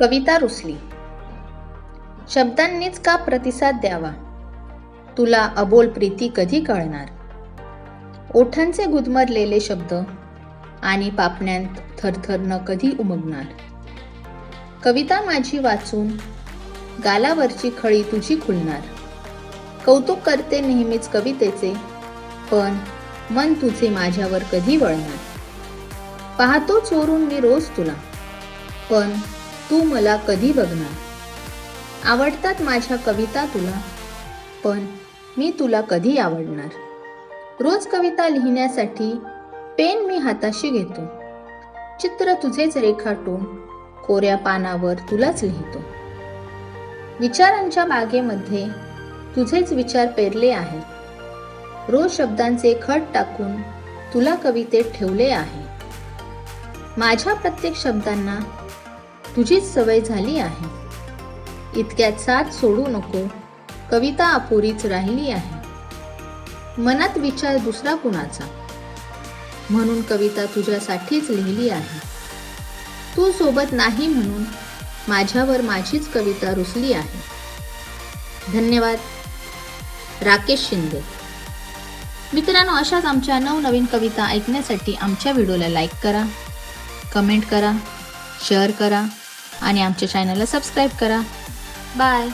कविता रुसली. शब्दांनीच का प्रतिसाद द्यावा? तुला अबोल प्रीती कधी कळणार? ओठांचे गुदमरलेले शब्द आणि पापण्यांत थरथरनं कधी उमगणार? कविता माझी वाचून गालावरची खळी तुझी खुलणार. कौतुक करते नेहमीच कवितेचे पण मन तुझे माझ्यावर कधी वळणार? पाहतो चोरून मी रोज तुला पण तू मला कधी बघणार? आवडतात माझ्या कविता तुला पण मी तुला कधी आवडणार? रोज कविता लिहिण्यासाठी पेन मी हाताशी घेतो. चित्र तुझेच रेखाटून कोऱ्या पानावर तुलाच लिहितो. विचारांच्या बागेमध्ये तुझेच विचार पेरले आहेत. रोज शब्दांचे खट टाकून तुला कवितेत ठेवले आहे. माझ्या प्रत्येक शब्दांना तुझीच सवय झाली आहे. इतक्यात साथ सोडू नको. कविता अपुरीच राहिली आहे. मनात विचार दुसरा कुणाचा? म्हणून कविता तुझ्यासाठीच लिहिली आहे. तू सोबत नाही म्हणून माझ्यावर माझीच कविता रुसली आहे. धन्यवाद. राकेश शिंदे. मित्रांनो अशाच आमच्या नवनवीन कविता ऐकण्यासाठी आमच्या व्हिडिओला लाईक करा कमेंट करा शेअर करा. आणि आमच्या चॅनलला सबस्क्राईब करा. बाय